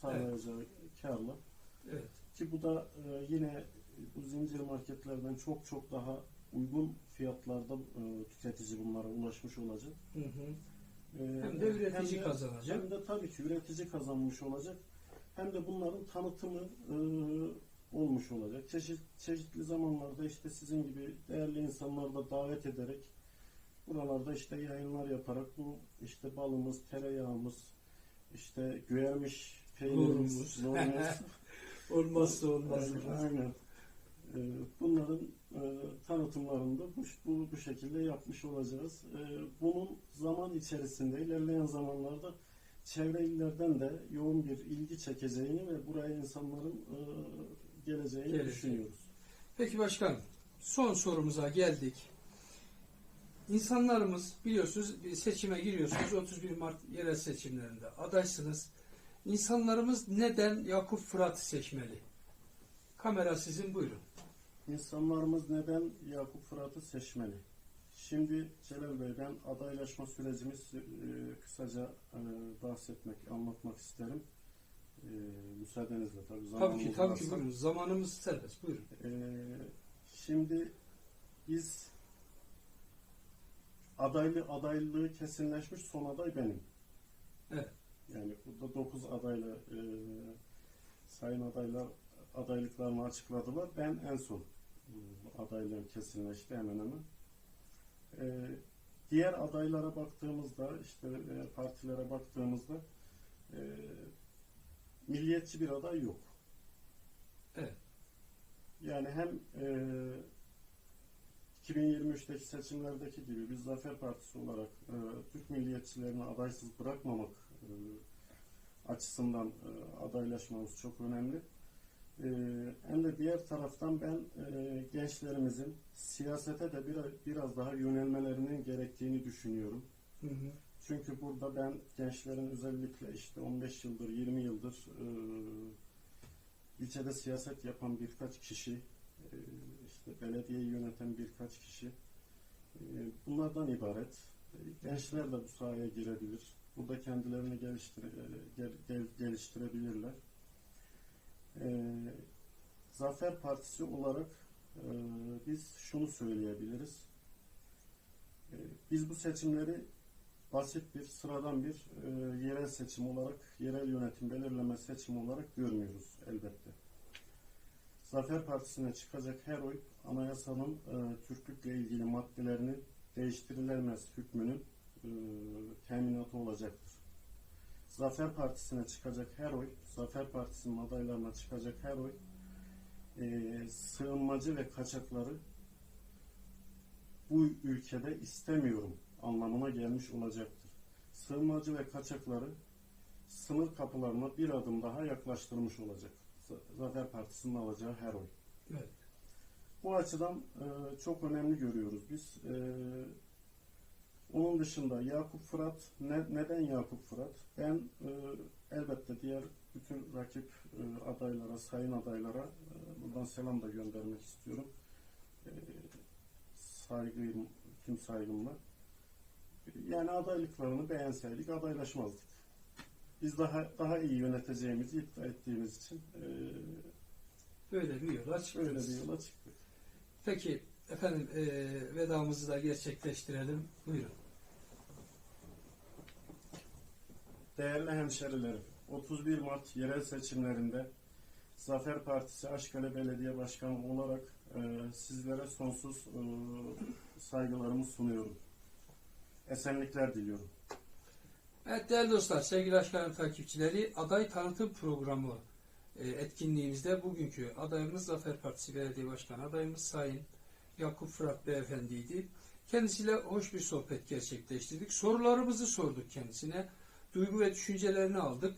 sağlayacağı karla. Evet. Ki bu da e, yine bu zincir marketlerden çok çok daha uygun fiyatlarda e, tüketici bunlara ulaşmış olacak. Hı hı. E, Hem de üretici hem de- kazanacak. Hem de tabii ki üretici kazanmış olacak. Hem de bunların tanıtımı e, olmuş olacak. Çeşit, çeşitli zamanlarda işte sizin gibi değerli insanları da davet ederek buralarda işte yayınlar yaparak bu işte balımız, tereyağımız, işte güvermiş peynirimiz, lorumuz, Olmazsa olmaz. Aynen. Ee, Bunların e, tanıtımlarını da bu, bu, bu şekilde yapmış olacağız. Ee, Bunun zaman içerisinde ilerleyen zamanlarda çevre illerden de yoğun bir ilgi çekeceğini ve buraya insanların e, geleceğini Geleceği. düşünüyoruz. Peki başkanım, son sorumuza geldik. İnsanlarımız biliyorsunuz bir seçime giriyorsunuz 31 Mart yerel seçimlerinde adaysınız. İnsanlarımız neden Yakup Fırat seçmeli? Kamera sizin buyurun. İnsanlarımız neden Yakup Fırat'ı seçmeli? Şimdi Celal Bey ben adaylaşma sürecimiz e, kısaca e, bahsetmek, anlatmak isterim. E, müsaadenizle tabii. Tabii ki tabii ki buyurun. Zamanımız serbest buyurun. Ee, şimdi biz adaylı adaylığı kesinleşmiş son aday benim. Evet. Yani burada 9 adayla e, sayın adaylar adaylıklarını açıkladılar. Ben en son e, adaylığım kesinleşti hemen hemen. E, diğer adaylara baktığımızda işte e, partilere baktığımızda e, milliyetçi bir aday yok. Evet. Yani hem e, 2023'teki seçimlerdeki gibi biz Zafer Partisi olarak e, Türk milliyetçilerini adaysız bırakmamak açısından e, adaylaşmamız çok önemli. E, hem de diğer taraftan ben e, gençlerimizin siyasete de biraz, daha yönelmelerinin gerektiğini düşünüyorum. Hı hı. Çünkü burada ben gençlerin özellikle işte 15 yıldır, 20 yıldır e, ilçede siyaset yapan birkaç kişi, e, işte belediyeyi yöneten birkaç kişi, e, bunlardan ibaret. Gençler de bu sahaya girebilir. Burada kendilerini geliştire, e, gel- gel- geliştirebilirler. E, Zafer Partisi olarak e, biz şunu söyleyebiliriz. E, biz bu seçimleri basit bir, sıradan bir e, yerel seçim olarak, yerel yönetim belirleme seçimi olarak görmüyoruz elbette. Zafer Partisi'ne çıkacak her oy anayasanın e, Türklükle ilgili maddelerinin değiştirilemez hükmünün e, teminatı olacaktır. Zafer Partisi'ne çıkacak her oy, Zafer Partisi'nin adaylarına çıkacak her oy e, sığınmacı ve kaçakları bu ülkede istemiyorum anlamına gelmiş olacaktır. Sığınmacı ve kaçakları sınır kapılarına bir adım daha yaklaştırmış olacak. Zafer Partisi'nin alacağı her oy. Evet. Bu açıdan e, çok önemli görüyoruz biz. E, onun dışında Yakup Fırat, ne- neden Yakup Fırat? Ben e, elbette diğer bütün rakip e, adaylara, sayın adaylara e, buradan selam da göndermek istiyorum. E, saygıyım, tüm saygımla. Yani adaylıklarını beğenseydik adaylaşmazdık. Biz daha daha iyi yöneteceğimizi iddia ettiğimiz için e, Böyle bir yola çıktınız. öyle bir yola çıktık. Peki efendim e, vedamızı da gerçekleştirelim. Buyurun. Değerli hemşerilerim, 31 Mart yerel seçimlerinde Zafer Partisi Aşkale Belediye Başkanı olarak e, sizlere sonsuz e, saygılarımı sunuyorum. Esenlikler diliyorum. Evet değerli dostlar, sevgili Aşkların takipçileri aday tanıtım programı etkinliğimizde bugünkü adayımız Zafer Partisi Belediye Başkanı adayımız Sayın Yakup Fırat Beyefendi'ydi. Kendisiyle hoş bir sohbet gerçekleştirdik. Sorularımızı sorduk kendisine. Duygu ve düşüncelerini aldık.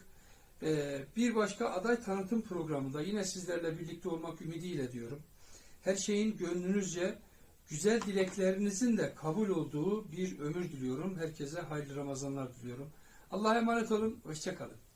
E, bir başka aday tanıtım programında yine sizlerle birlikte olmak ümidiyle diyorum. Her şeyin gönlünüzce güzel dileklerinizin de kabul olduğu bir ömür diliyorum. Herkese hayırlı Ramazanlar diliyorum. Allah'a emanet olun. Hoşçakalın.